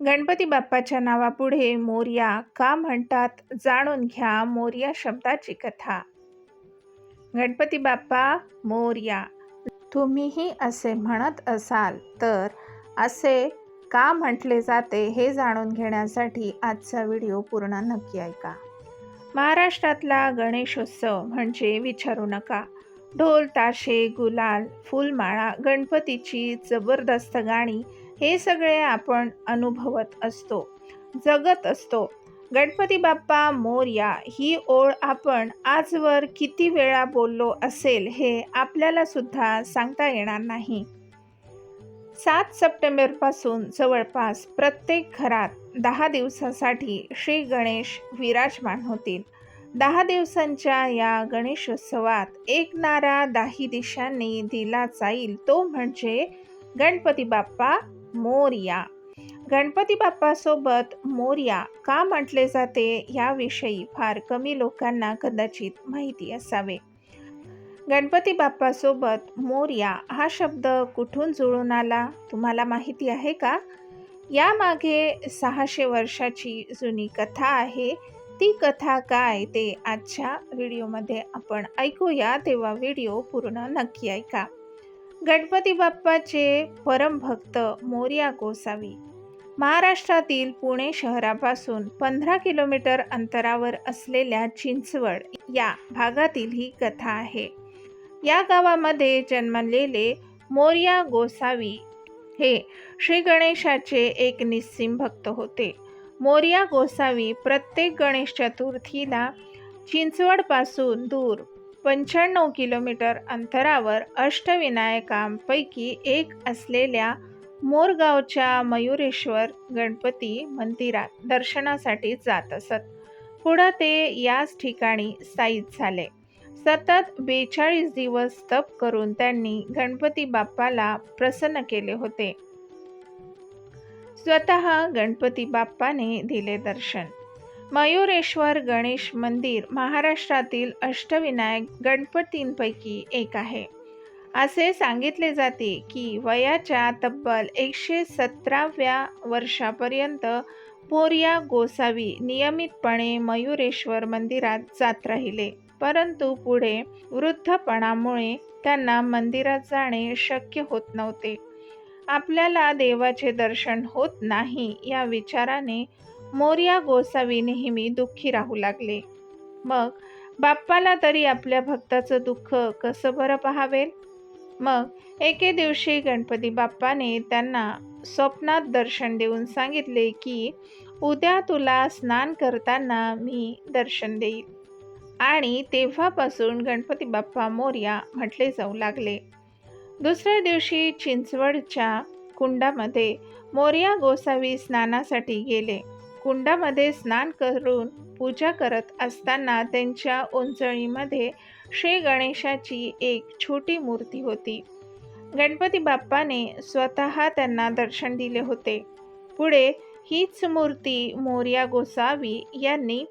गणपती बाप्पाच्या नावापुढे मोर्या का म्हणतात जाणून घ्या मोरया शब्दाची कथा. गणपती बाप्पा मोर्या. तुम्हीही असे म्हणत असाल तर असे का म्हटले जाते हे जाणून घेण्यासाठी आजचा व्हिडिओ पूर्ण नक्की ऐका. महाराष्ट्रातला गणेशोत्सव म्हणजे विचारू नका. ढोल ताशे गुलाल फुलमाळा गणपतीची जबरदस्त गाणी हे सगळे आपण अनुभवत असतो जगत असतो. गणपती बाप्पा मोर्या ही ओळ आपण आजवर किती वेळा बोललो असेल हे आपल्याला सुद्धा सांगता येणार नाही. सात सप्टेंबरपासून जवळपास प्रत्येक घरात दहा दिवसासाठी श्री गणेश विराजमान होतील. दहा दिवसांच्या या गणेशोत्सवात एक नारा दाही दिशांनी दिला जाईल तो म्हणजे गणपती बाप्पा मोरया. गणपती बाप्पासोबत मोर्या का म्हटले जाते याविषयी फार कमी लोकांना कदाचित माहिती असावे. गणपती बाप्पासोबत मोरया हा शब्द कुठून जुळून आला तुम्हाला माहिती आहे का? यामागे सहाशे वर्षाची जुनी कथा आहे. ती कथा काय ते आजच्या व्हिडिओमध्ये आपण ऐकूया. तेव्हा व्हिडिओ पूर्ण नक्की ऐका. गणपती बाप्पाचे परमभक्त मोर्या गोसावी. महाराष्ट्रातील पुणे शहरापासून पंधरा किलोमीटर अंतरावर असलेल्या चिंचवड या भागातील ही कथा आहे. या गावामध्ये जन्मलेले मोर्या गोसावी हे श्री गणेशाचे एक निस्सिम भक्त होते. मोर्या गोसावी प्रत्येक गणेश चतुर्थीला चिंचवडपासून दूर पंच्याण्णव किलोमीटर अंतरावर अष्टविनायकांपैकी एक असलेल्या मोरगावच्या मयुरेश्वर गणपती मंदिरात दर्शनासाठी जात असत. पुढं ते याच ठिकाणी स्थायिक झाले. सतत बेचाळीस दिवस तप करून त्यांनी गणपती बाप्पाला प्रसन्न केले होते. स्वतः गणपती बाप्पाने दिले दर्शन. मयुरेश्वर गणेश मंदिर महाराष्ट्रातील अष्टविनायक गणपतींपैकी एक आहे. असे सांगितले जाते की वयाच्या तब्बल एकशे सतराव्या वर्षापर्यंत पोरिया गोसावी नियमितपणे मयुरेश्वर मंदिरात जात राहिले. परंतु पुढे वृद्धपणामुळे त्यांना मंदिरात जाणे शक्य होत नव्हते. आपल्याला देवाचे दर्शन होत नाही या विचाराने मोर्या गोसावी नेहमी दुःखी राहू लागले. मग बाप्पाला तरी आपल्या भक्ताचं दुःख कसं बरं पाहावेल? मग एके दिवशी गणपती बाप्पाने त्यांना स्वप्नात दर्शन देऊन सांगितले की उद्या तुला स्नान करताना मी दर्शन देईल आणि तेव्हापासून गणपती बाप्पा मोर्या म्हटले जाऊ लागले. दुसऱ्या दिवशी चिंचवडच्या कुंडामध्ये मोर्या गोसावी स्नानासाठी गेले. कुंडामध्ये स्नान करून पूजा करत असताना त्यांच्या उंचळीमध्ये श्री गणेशाची एक छोटी मूर्ती होती. गणपती बाप्पाने स्वतः त्यांना दर्शन दिले होते. पुढे हीच मूर्ती मोर्या गोसावी यांनी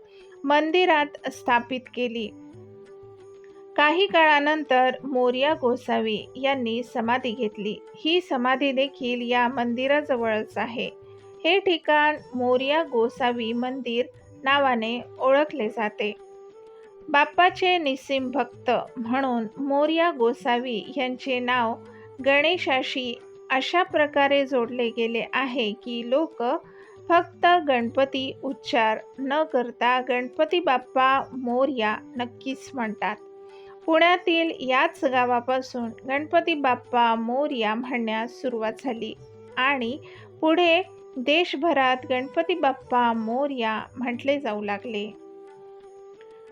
मंदिरात स्थापित केली. काही काळानंतर मोर्या गोसावी यांनी समाधी घेतली. ही समाधी देखील या मंदिराजवळच आहे. हे ठिकाण मोर्या गोसावी मंदिर नावाने ओळखले जाते. बाप्पाचे निसिम भक्त म्हणून मोर्या गोसावी यांचे नाव गणेशाशी अशा प्रकारे जोडले गेले आहे की लोक फक्त गणपती उच्चार न करता गणपती बाप्पा मोर्या नक्कीच म्हणतात. पुण्यातील याच गावापासून गणपती बाप्पा मोर्या म्हणण्यास सुरुवात झाली आणि पुढे देशभरात गणपती बाप्पा मोर्या म्हटले जाऊ लागले.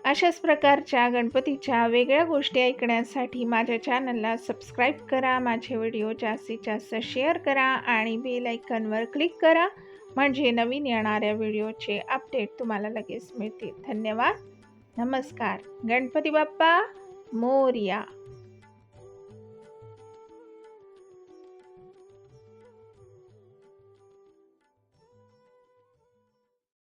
अशाच प्रकारच्या गणपतीच्या वेगळ्या गोष्टी ऐकण्यासाठी माझ्या चॅनलला सबस्क्राईब करा माझे व्हिडिओ जास्तीत जास्त शेअर करा आणि बेल आयकनवर क्लिक करा. म्हणजे नवीन येणाऱ्या व्हिडिओचे अपडेट तुम्हाला लगेच मिळतील. धन्यवाद. नमस्कार. गणपती बाप्पा मोर्या.